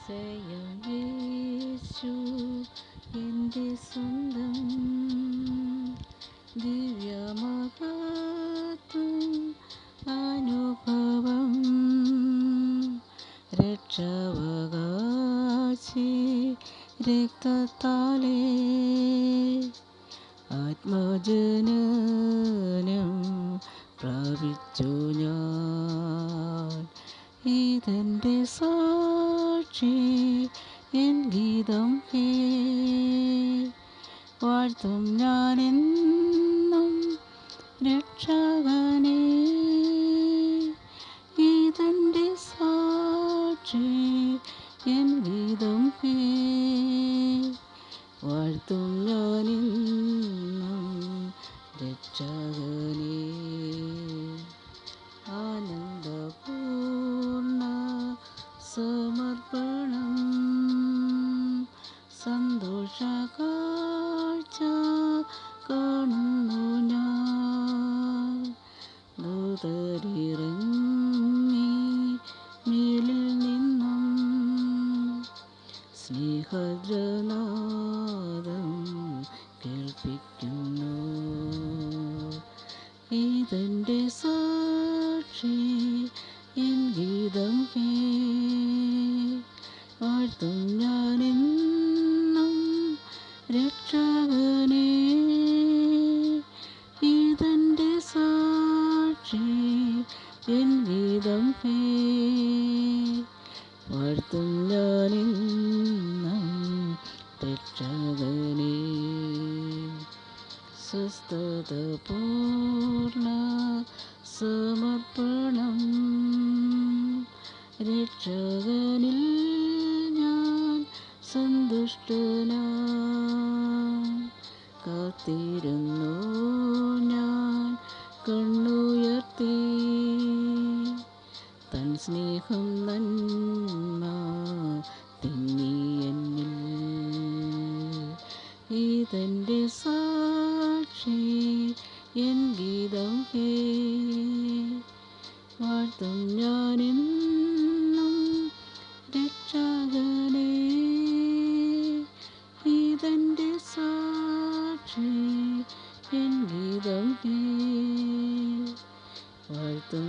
അതിശയം യേശു എന്റെ സ്വന്തം ദിവ്യമഹത്വം അനുഭവം രക്ഷവകാശി രക്തത്താലേ ആത്മജനം പ്രാപിച്ചു ഞാൻ. ഇതെന്റെ സാക്ഷി എൻ ഗീതം ഹേ. വാഴ്ത്തും ഞാനെന്നും രക്ഷകനെ. ഇതെന്റെ സാക്ഷി എൻ ഗീതം ഹേ. വാഴ്ത്തും ഞാനെന്നും രക്ഷകനേ. സന്തോഷ കാഴ്ച കാണുന്നു ഞാൻ ദൂതരിറങ്ങി മേലിൽ നിന്നും സ്നേഹജനാദം കേൾപ്പിക്കുന്നു. ഇതെന്റെ സാക്ഷി എൻ ഗീതം ഹേ വാഴ്ത്തും രക്ഷകനേ ഇതെന്റെ സാക്ഷി എൻ വീതം ഹേ വാഴ്ത്തും ഞാനെന്നും രക്ഷകനേ സ്വസ്ഥത പൂർണ സമർപ്പണം. രക്ഷകനിൽ സന്തുഷ്ടനാ. കാത്തിരുന്നു ഞാൻ കണ്ണുയർത്തി. തൻ സ്നേഹം നന്മ തിങ്ങി എന്നിൽ. ഇതെന്റെ സാക്ഷി എൻ ഗീതം ഹേ. വാഴ്ത്തും ഞാനെന്നും എൻ ഗീതം ഹേ വാഴ്ത്തും